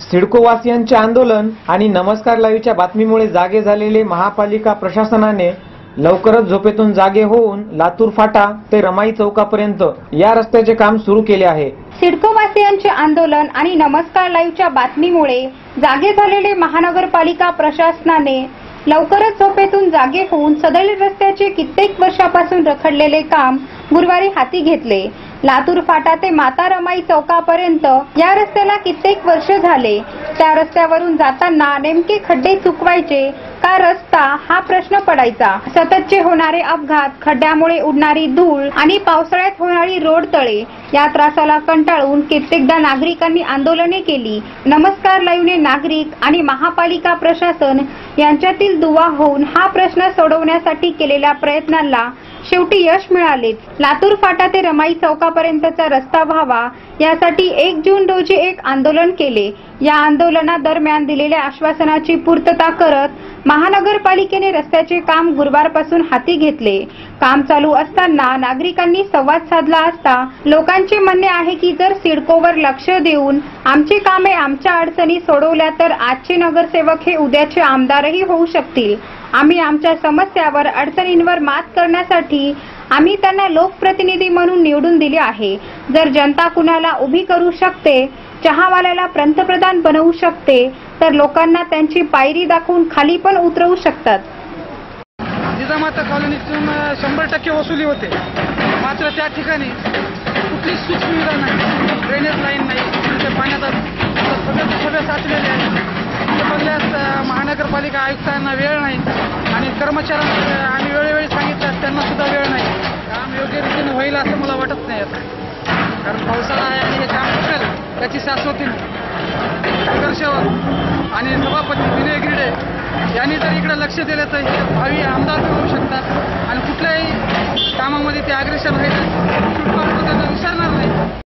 सिडकोवासियांचे आंदोलन आणि नमस्कार लाईव्हच्या बातमीमुळे जागे झालेले महापालिका प्रशासनाने लवकरच झोपेतून जागे होऊन लातूर फाटा ते रमाई चौकापर्यंत या रस्त्याचे काम सुरू केले आहे. सिडकोवासियांचे आंदोलन आणि नमस्कार लाईव्हच्या बातमीमुळे जागे झालेले महानगरपालिका प्रशासनाने लवकरच झोपेतून जागे होऊन सदर रस्त्याचे कित्येक वर्षापासून रखडलेले काम गुरुवारी हाती घेतले. लातूर फाटा ते माता रमाई चौकापर्यंत या रस्त्याला कित्येक वर्ष झाले. त्या रस्त्यावरून जाताना नेमके खड्डे चुकवायचे का रस्ता हा प्रश्न पडायचा? सततचे होणारे अपघात खड्ड्यामुळे उडणारी धूळ आणि पावसाळ्यात होणारी रोड तळे या त्रासाला कंटाळून कित्येकदा नागरिकांनी आंदोलने केली. नमस्कार लाईव्हने नागरिक आणि महापालिका प्रशासन यांच्यातील दुवा होऊन हा प्रश्न सोडवण्यासाठी केलेल्या प्रयत्नांना शेवटी यश मिळालेच. लातूर फाटा ते रमाई चौकापर्यंतचा रस्ता व्हावा यासाठी एक जून रोजी एक आंदोलन केले. या आंदोलनादरम्यान दिलेल्या आश्वासनाची पूर्तता करत महानगरपालिकेने रस्त्याचे काम गुरुवारपासून हाती घेतले. काम चालू असताना नागरिकांनी संवाद साधला असता लोकांचे म्हणणे आहे की जर सिडकोवर लक्ष देऊन आमची कामे आमच्या अडचणी सोडवल्या तर आजचे नगरसेवक हे उद्याचे आमदारही होऊ शकतील. आम्ही आमच्या समस्यावर अडचणींवर मात करण्यासाठी आम्ही त्यांना लोकप्रतिनिधी म्हणून निवडून दिले आहे. जर जनता कुणाला उभी करू शकते चहावाल्याला पंतप्रधान बनवू शकते तर लोकांना त्यांची पायरी दाखवून खाली पण उतरवू शकतात. जिजामाता कॉलनीतून शंभर टक्के वसुली होते. मात्र त्या ठिकाणी कुठलीच सुखसुविधा नाही. ड्रेनेज लाईन नाही. पाण्याचा सगळं साचलेले आहे. महानगरपालिका आयुक्तांना वेळ नाही. कर्मचाऱ्यांना आम्ही वेळोवेळी सांगितलं त्यांना सुद्धा वेळ नाही. काम योग्य रीतीने होईल असं मला वाटत नाही आता. कारण पावसाळा आहे आणि हे काम सुटेल त्याची शाश्वती नाही. आणि सभापती विनय गिरडे यांनी जर इकडे लक्ष दिलं तर हे भावी आमदार करू होऊ शकतात. आणि कुठल्याही कामामध्ये ते अग्रेसर राहिले त्याचा विसरणार